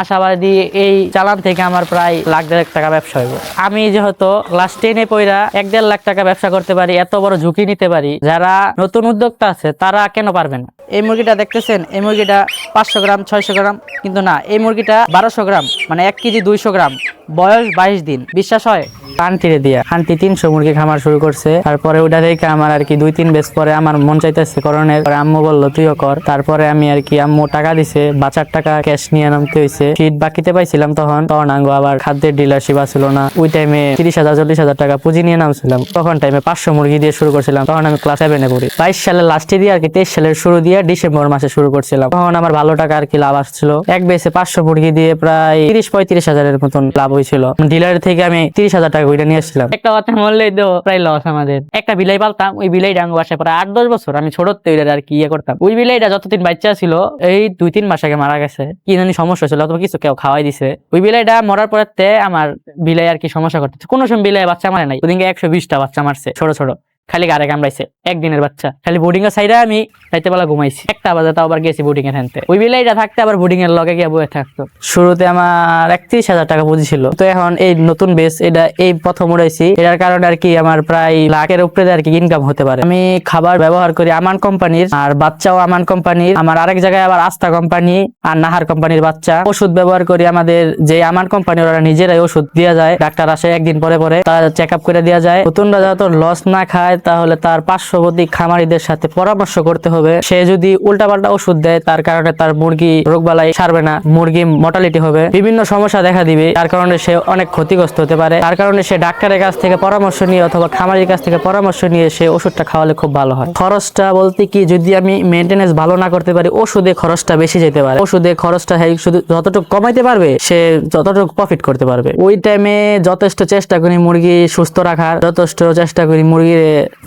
আশাবাদী এই চালান থেকে আমার প্রায় লাখ দেড় টাকা ব্যবসা হইব। আমি যেহেতু ক্লাস টেনে পইরা এক দেড় লাখ টাকা ব্যবসা করতে পারি এত বড় ঝুঁকি নিতে পারি যারা নতুন উদ্যোক্তা আছে তারা কেন পারবে না? এই মুরগিটা দেখতেছেন? এই মুরগিটা পাঁচশো গ্রাম ছয়শো গ্রাম কিন্তু না এই মুরগিটা বারোশো গ্রাম মানে এক কেজি দুইশো গ্রাম বয়স বাইশ দিন বিশ্বাস হয়? আন্টিরে দিয়া আন্টি তিনশো মুরগি খামার শুরু করছে তারপরে ওটা দেখে আমার আর কি দুই তিন বেশ পরে আমার মন চাইতেছে করণের। আম্মু বলল তুইও কর। তারপরে আমি আর কি আম্মু টাকা দিছে বাচ্চার টাকা ক্যাশ নিয়ে নামতে হয়েছে। শীত বাকিতে পাইছিলাম তখন তখন আবার খাদ্যের ডিলারশিপ আসছিল না। ওই টাইমে তিরিশ হাজার, চল্লিশ হাজার টাকা পুঁজি নিয়ে নামছিলাম। তখন টাইমে পাঁচশো মুরগি দিয়ে শুরু করছিলাম। তখন আমি ক্লাস সেভেনে পড়ি। বাইশ সালের লাস্টে দিয়ে আর কি তেইশ সালের শুরু দিয়ে ডিসেম্বর মাসে শুরু করছিলাম। তখন আমার ভালো টাকা আর কি লাভ আসছিল। এক বেসে পাঁচশো মুরগি দিয়ে প্রায় তিরিশ, পঁয়ত্রিশ হাজারের মতন লাভ হয়েছিল। ডিলার থেকে আমি তিরিশ হাজার টাকা ওইটা নিয়ে আসছিলাম। একটা কথা বললেই তো প্রায় লস আমাদের। একটা বিলাই পালতাম, ওই বিলাই ডাঙ্গু বাসায় প্রায় আট, দশ বছর আমি ছোট ওইটা আর কি ইয়ে করতাম। ওই বিলাইটা যতদিন বাচ্চা ছিল, এই দুই, তিন মাস আগে মারা গেছে। কি জানি সমস্যা ছিল অথবা কিছু কেউ খাওয়াই দিছে। ওই বিলাইটা মরার পরে আমার বিলাই আর কি সমস্যা করতেছে। কোনো সময় বিলাই বাচ্চা মারে নাই। ওদিকে একশো বিশটা বাচ্চা মারছে, ছোট ছোট। খালি গাড়ে কামড়াইছে। একদিনের বাচ্চা। খালি বোর্ডিং এর সাইডে আমি রাইতে বেলা ঘুমাইছি। একটা বাজে তাও আবার গেছি বোর্ডিং এ থাকতে ওই বিলাইটা থাকতে আবার বোর্ডিং এর লগে গিয়ে বয়ে থাকতো। শুরুতে আমার একত্রিশ হাজার টাকা পুঁজি ছিল। তো এখন এই নতুন বেস এটা এই প্রথম উড়াইছি। এটার কারণে আর কি আমার প্রায় লাখের উপরে আর কি ইনকাম হতে পারে। আমি খাবার ব্যবহার করি আমান কোম্পানির, আর বাচ্চাও আমান কোম্পানির। আমার আরেক জায়গায় আবার আস্থা কোম্পানি আর নাহার কোম্পানির বাচ্চা। ওষুধ ব্যবহার করি আমাদের যে আমান কোম্পানি ওরা নিজেরাই ওষুধ দেওয়া যায়। ডাক্তার আসে একদিন পরে পরে, তারা চেক আপ করে দেওয়া যায়। নতুনরা যত লস না খায় তাহলে তার পার্শ্ববর্তী খামারিদের সাথে পরামর্শ করতে হবে। সে যদি উল্টাপাল্টা ওষুধ দেয়, তার কারণে তার মুরগি রোগবালাই সারবে না, মুরগি মর্টালিটি হবে। বিভিন্ন সমস্যা দেখা দিবে তার কারণে সে অনেক ক্ষতিগ্রস্ত হতে পারে। তার কারণে সে ডাক্তারের কাছ থেকে পরামর্শ নিয়ে অথবা খামারির কাছ থেকে পরামর্শ নিয়ে সে ওষুধটা খাওয়ালে খুব ভালো হয়। খরচটা বলতে কি, যদি আমি মেনটেনেন্স ভালো না করতে পারি, ওষুধে খরচটা বেশি যেতে পারে। ওষুধে খরচটা হ্যাঁ শুধু যতটুকু কমাইতে পারবে, সে যতটুকু প্রফিট করতে পারবে। ওই টাইমে যথেষ্ট চেষ্টা করি মুরগি সুস্থ রাখার, যথেষ্ট চেষ্টা করি মুরগির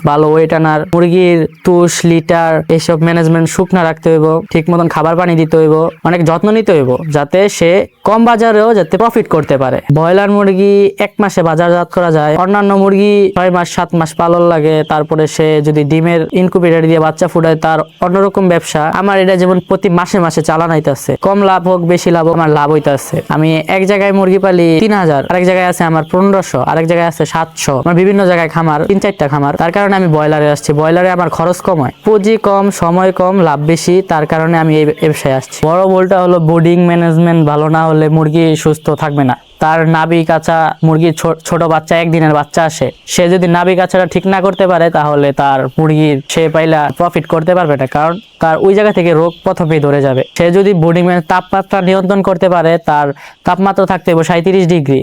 ভালো ওয়েট আনার, মুরগির তুষ, লিটার এসব ম্যানেজমেন্ট শুকনা রাখতে হইব, ঠিক মতন খাবার পানি দিতে হইব, অনেক যত্ন নিতে হইব, যাতে সে কম বাজারেও যাতে প্রফিট করতে পারে। ব্রয়লার মুরগি এক মাসে বাজারজাত করা যায়, অন্যান্য মুরগি ছয় মাস, সাত মাস পালন লাগে, তারপরে সে যদি ডিমের ইনকুবেটার দিয়ে বাচ্চা ফুটায়, তার অন্যরকম ব্যবসা। আমার এটা যেমন প্রতি মাসে মাসে চালান হইতাছে, কম লাভ হোক, বেশি লাভ হোক, আমার লাভ হইতাছে। আমি এক জায়গায় মুরগি পালি তিন হাজার, আরেক জায়গায় আছে আমার পনেরোশো, আরেক জায়গায় আছে সাতশো। আমার বিভিন্ন জায়গায় খামার, তিন চারটা খামার তার কারণে আমি ব্রয়লারে আসছি। ব্রয়লারে আমার খরচ কম হয়। পুঁজি কম, সময় কম, লাভ বেশি, তার কারণে আমি এই ব্যবসায় আসছি। বড় বলটা হলো বোর্ডিং ম্যানেজমেন্ট ভালো না হলে মুরগি সুস্থ থাকবে না। তার নাবি কাঁচা মুরগির ছোট বাচ্চা একদিনের বাচ্চা আসে। সে যদি নাবি কাঁচাটা ঠিক না করতে পারে, তাহলে তার মুরগির সে পাইলা প্রফিট করতে পারবে না, কারণ তার ওই জায়গা থেকে রোগ প্রথমেই ধরে যাবে। সে যদি বোর্ডিং তাপমাত্রা নিয়ন্ত্রণ করতে পারে, তার তাপমাত্রা থাকতে হবে সাঁত্রিশ ডিগ্রি।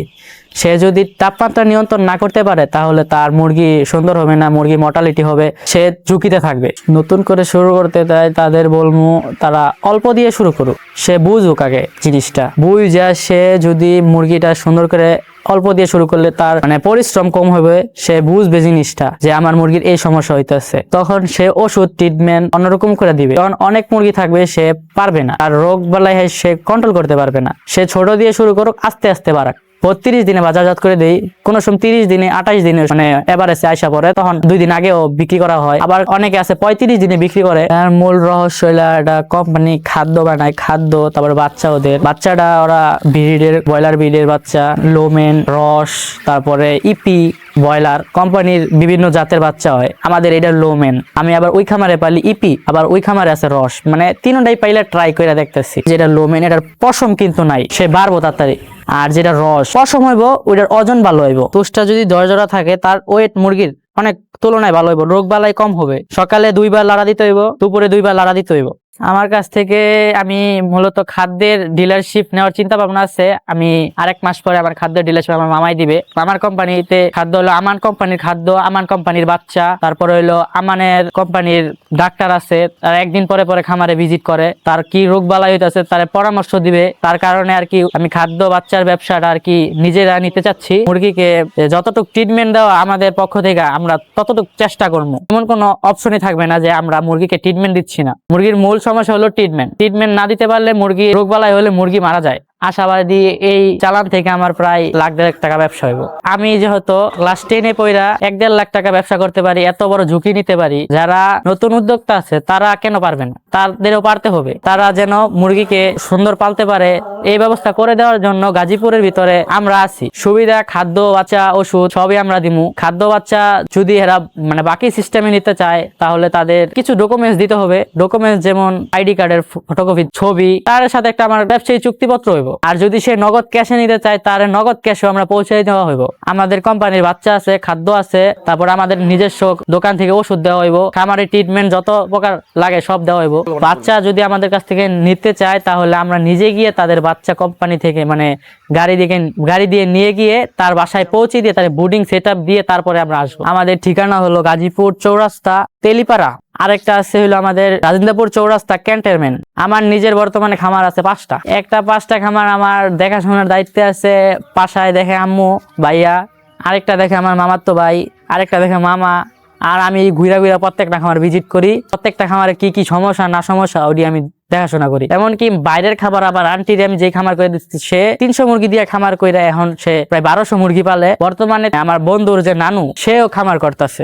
সে যদি তাপমাত্রা নিয়ন্ত্রণ না করতে পারে, তাহলে তার মুরগি সুন্দর হবে না, মুরগি মর্টালিটি হবে, সে ঝুঁকিতে থাকবে। নতুন করে শুরু করতে চায় তাদের বলব তারা অল্প দিয়ে শুরু করুক। সে বুঝুক আগে জিনিসটা। বুঝ যা সে যদি মুরগিটা সুন্দর করে অল্প দিয়ে শুরু করলে তার মানে পরিশ্রম কম হবে, সে বুঝবে জিনিসটা যে আমার মুরগির এই সমস্যা হইতেছে। তখন সে ওষুধ ট্রিটমেন্ট অন্যরকম করে দিবে। কারণ অনেক মুরগি থাকবে, সে পারবে না। আর রোগ বেলায় সে কন্ট্রোল করতে পারবে না। সে ছোট দিয়ে শুরু করুক, আস্তে আস্তে বাড়াক। বত্রিশ দিনে বাজারজাত করে দেই, কোন সময় তিরিশ দিনে, আঠাশ দিনে মানে এভারেজে আইসা পরে তখন দুই দিন আগেও বিক্রি করা হয়। আবার অনেকে আছে পঁয়ত্রিশ দিনে বিক্রি করে। মূল রহস্য একটা কোম্পানি খাদ্য বানায়, খাদ্য, তারপর বাচ্চা ওদের। বাচ্চাটা ওরা ব্রিডের ব্রয়লার ব্রিডের বাচ্চা, লোমেন, রস, তারপরে ইপি ব্রয়লার কোম্পানির বিভিন্ন জাতের বাচ্চা হয়। আমাদের এটা লোমেন আমি আবার ওই খামারে পালি ইপি, আবার ওই খামারে আছে রস। মানে তিনটাই পাইলে ট্রাই করে দেখতেছি। যেটা লোমেন এটার পশম কিন্তু নাই, সে বাড়বো তাড়াতাড়ি। আর যেটা রস, পশম হইব, ওইটার ওজন ভালো হইব। তুষটা যদি দশ জোড়া থাকে, তার ওয়েট মুরগির অনেক তুলনায় ভালো হইব। রোগ বালাই কম হবে। সকালে দুইবার লাড়া দিতে হইব, দুপুরে দুইবার লাড়া দিতে হইব। আমার কাছ থেকে আমি মূলত খাদ্যের ডিলারশিপ নেওয়ার চিন্তা ভাবনা আছে। আমি আরেক মাস পরে আমার খাদ্যের ডিলারশিপ আমার মামাই দিবে। আমার কোম্পানিতে খাদ্য হলো আমান কোম্পানির খাদ্য, আমান কোম্পানির বাচ্চা। তারপরে হলো আমানের কোম্পানির ডাক্তার আছে। তারা একদিন পরে পরে খামারে ভিজিট করে। তার কি রোগ বালাই হইতেছে তার পরামর্শ দিবে। তার কারণে আর কি আমি খাদ্য, বাচ্চার ব্যবসাটা আর কি নিজেরা নিতে চাচ্ছি। মুরগিকে যতটুকু ট্রিটমেন্ট দেওয়া আমাদের পক্ষ থেকে আমরা ততটুকু চেষ্টা করব? এমন কোনো অপশনই থাকবে না যে আমরা মুরগিকে ট্রিটমেন্ট দিচ্ছি না। মুরগির মূল সমস্যা হলো ট্রিটমেন্ট ট্রিটমেন্ট না দিতে পারলে মুরগি রোগবালাই হলে মুরগি মারা যায়। আশাবাদী এই চালান থেকে আমার প্রায় লাখ দেড় টাকা ব্যবসা হইব। আমি যেহেতু ক্লাস টেনে পইরা এক দেড় লাখ টাকা ব্যবসা করতে পারি, এত বড় ঝুঁকি নিতে পারি, যারা নতুন উদ্যোক্তা আছে, তারা কেন পারবে না? তাদেরও পারতে হবে। তারা যেন মুরগিকে সুন্দর পালতে পারে, এই ব্যবস্থা করে দেওয়ার জন্য গাজীপুরের ভিতরে আমরা আছি। সুবিধা, খাদ্য, বাচ্চা, ওষুধ সবই আমরা দিমু। খাদ্য, বাচ্চা যদি এরা মানে বাকি সিস্টেমে নিতে চায়, তাহলে তাদের কিছু ডকুমেন্টস দিতে হবে। ডকুমেন্টস যেমন আইডি কার্ডের ফটোকপি ছবি, তার সাথে একটা আমার ব্যবসায়ী চুক্তিপত্র হইব। আর যদি সে নগদ ক্যাশে নিতে চায়, তার নগদ ক্যাশও আমরা পৌঁছে দেওয়া হইব। আমাদের কোম্পানির বাচ্চা আছে, খাদ্য আছে, তারপর আমাদের নিজস্ব দোকান থেকে ওষুধ দেওয়া হইব খামারের ট্রিটমেন্ট যত প্রকার লাগে সব দেওয়া হইব। বাচ্চা যদি আমাদের কাছ থেকে নিতে চায়, তাহলে আমরা নিজে গিয়ে তাদের বাচ্চা কোম্পানি থেকে মানে গাড়ি দিয়ে গাড়ি দিয়ে নিয়ে গিয়ে তার বাসায় পৌঁছে দিয়ে তার বোর্ডিং সেট দিয়ে তারপরে আমরা আসব। আমাদের ঠিকানা হলো গাজীপুর চৌরাস্তা, তেলিপাড়া। আরেকটা আছে হলো আমাদের রাজেন্দ্রপুর চৌরাস্তা ক্যান্টনমেন্ট। আমার নিজের বর্তমানে খামার আছে পাঁচটা। একটা পাঁচটা খামার আমার দেখাশোনার দায়িত্বে আছে। পাশায় দেখে আম্মু, ভাইয়া, আরেকটা দেখে আমার মামাতো ভাই, আরেকটা দেখে মামা। আর আমি ঘুরা ঘুরা প্রত্যেকটা খামার ভিজিট করি। প্রত্যেকটা খামারে কি কি সমস্যা, না সমস্যা ওটি আমি দেখাশোনা করি। এমনকি বাইরের খাবার আবার আন্টির আমি যে খামার করে দিচ্ছি, সে তিনশো মুরগি দিয়ে খামার করে এখন সে প্রায় বারোশো মুরগি পালে। বর্তমানে আমার বন্ধুর যে নানু, সেও খামার করতেছে।